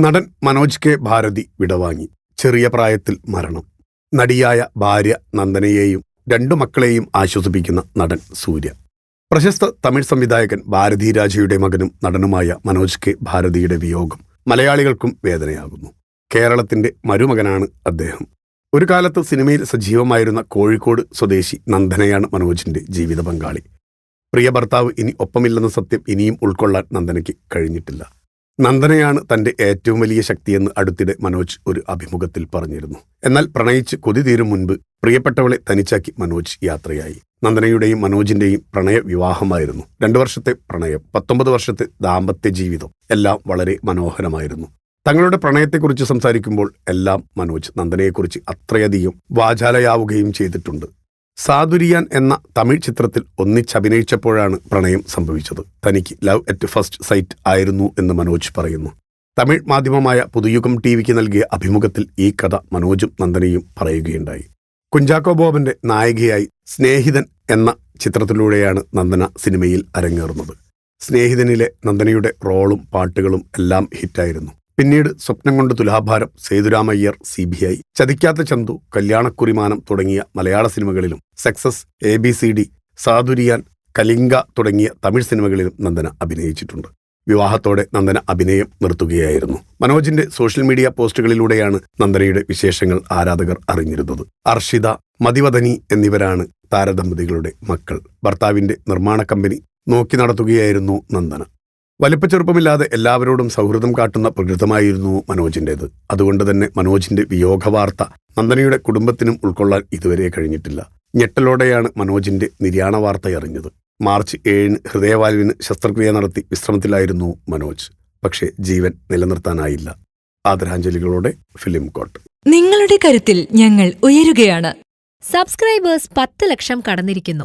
നടൻ മനോജ് കെ. ഭാരതി വിടവാങ്ങി. ചെറിയ പ്രായത്തിൽ മരണം. നടിയായ ഭാര്യ നന്ദനയെയും രണ്ടു മക്കളെയും ആശ്വസിപ്പിക്കുന്ന നടൻ സൂര്യ. പ്രശസ്ത തമിഴ് സംവിധായകൻ ഭാരതി രാജയുടെ മകനും നടനുമായ മനോജ് കെ. ഭാരതിയുടെ വിയോഗം മലയാളികൾക്കും വേദനയാകുന്നു. കേരളത്തിന്റെ മരുമകനാണ് അദ്ദേഹം. ഒരു കാലത്ത് സിനിമയിൽ സജീവമായിരുന്ന കോഴിക്കോട് സ്വദേശി നന്ദനയാണ് മനോജിന്റെ ജീവിത പങ്കാളി. പ്രിയ ഭർത്താവ് ഇനി ഒപ്പമില്ലെന്ന സത്യം ഇനിയും ഉൾക്കൊള്ളാൻ നന്ദനയ്ക്ക് കഴിഞ്ഞിട്ടില്ല. നന്ദനയാണ് തന്റെ ഏറ്റവും വലിയ ശക്തിയെന്ന് അടുത്തിടെ മനോജ് ഒരു അഭിമുഖത്തിൽ പറഞ്ഞിരുന്നു. എന്നാൽ പ്രണയിച്ച് കൊതി തീരും മുൻപ് പ്രിയപ്പെട്ടവളെ തനിച്ചാക്കി മനോജ് യാത്രയായി. നന്ദനയുടെയും മനോജിന്റെയും പ്രണയ വിവാഹമായിരുന്നു. രണ്ടു വർഷത്തെ പ്രണയം പത്തൊമ്പത് വർഷത്തെ ദാമ്പത്യ ജീവിതം എല്ലാം വളരെ മനോഹരമായിരുന്നു. തങ്ങളുടെ പ്രണയത്തെക്കുറിച്ച് സംസാരിക്കുമ്പോൾ എല്ലാം മനോജ് നന്ദനയെക്കുറിച്ച് അത്രയധികം വാചാലയാവുകയും ചെയ്തിട്ടുണ്ട്. സാതുരിയാൻ എന്ന തമിഴ് ചിത്രത്തിൽ ഒന്നിച്ചഭിനയിച്ചപ്പോഴാണ് പ്രണയം സംഭവിച്ചത്. തനിക്ക് ലവ് അറ്റ് ഫസ്റ്റ് സൈറ്റ് ആയിരുന്നു എന്ന് മനോജ് പറയുന്നു. തമിഴ് മാധ്യമമായ പുതുയുഗം ടി വിക്ക് നൽകിയ അഭിമുഖത്തിൽ ഈ കഥ മനോജും നന്ദനയും പറയുകയുണ്ടായി. കുഞ്ചാക്കോ ബോബന്റെ നായികയായി സ്നേഹിതൻ എന്ന ചിത്രത്തിലൂടെയാണ് നന്ദന സിനിമയിൽ അരങ്ങേറുന്നത്. സ്നേഹിതനിലെ നന്ദനയുടെ റോളും പാട്ടുകളും എല്ലാം ഹിറ്റായിരുന്നു. പിന്നീട് സ്വപ്നം കൊണ്ട് Thulabharam Sethuramayyar C B I. Chathikkatha Chanthu Kalyanakkurimanam തുടങ്ങിയ മലയാള സിനിമകളിലും success A B C D സാധുരിയാൻ Kalinga തുടങ്ങിയ തമിഴ് സിനിമകളിലും നന്ദന അഭിനയിച്ചിട്ടുണ്ട്. വിവാഹത്തോടെ നന്ദന അഭിനയം നിർത്തുകയായിരുന്നു. മനോജിന്റെ സോഷ്യൽ മീഡിയ പോസ്റ്റുകളിലൂടെയാണ് നന്ദനയുടെ വിശേഷങ്ങൾ ആരാധകർ അറിഞ്ഞിരുന്നത്. അർഷിത മതിവദനി എന്നിവരാണ് താരദമ്പതികളുടെ മക്കൾ. ഭർത്താവിന്റെ നിർമ്മാണ കമ്പനി നോക്കി നടത്തുകയായിരുന്നു നന്ദന. വലിപ്പച്ചെറുപ്പമില്ലാതെ എല്ലാവരോടും സൗഹൃദം കാട്ടുന്ന പ്രകൃതമായിരുന്നു മനോജിന്റേത്. അതുകൊണ്ട് തന്നെ മനോജിന്റെ വിയോഗ വാർത്ത നന്ദനയുടെ കുടുംബത്തിനും ഉൾക്കൊള്ളാൻ ഇതുവരെ കഴിഞ്ഞിട്ടില്ല. ഞെട്ടലോടെയാണ് മനോജിന്റെ നിര്യാണ വാർത്ത അറിഞ്ഞത് മാർച്ച് ഏഴിന് ഹൃദയവാൽവിന് ശസ്ത്രക്രിയ നടത്തി വിശ്രമത്തിലായിരുന്നു മനോജ്. പക്ഷേ ജീവൻ നിലനിർത്താനായില്ല. ആദരാഞ്ജലികളോടെ ഫിലിം കോട്ട്. നിങ്ങളുടെ കരുത്തിൽ ഞങ്ങൾ ഉയരുകയാണ്. സബ്സ്ക്രൈബേഴ്സ് പത്ത് ലക്ഷം കടന്നിരിക്കുന്നു.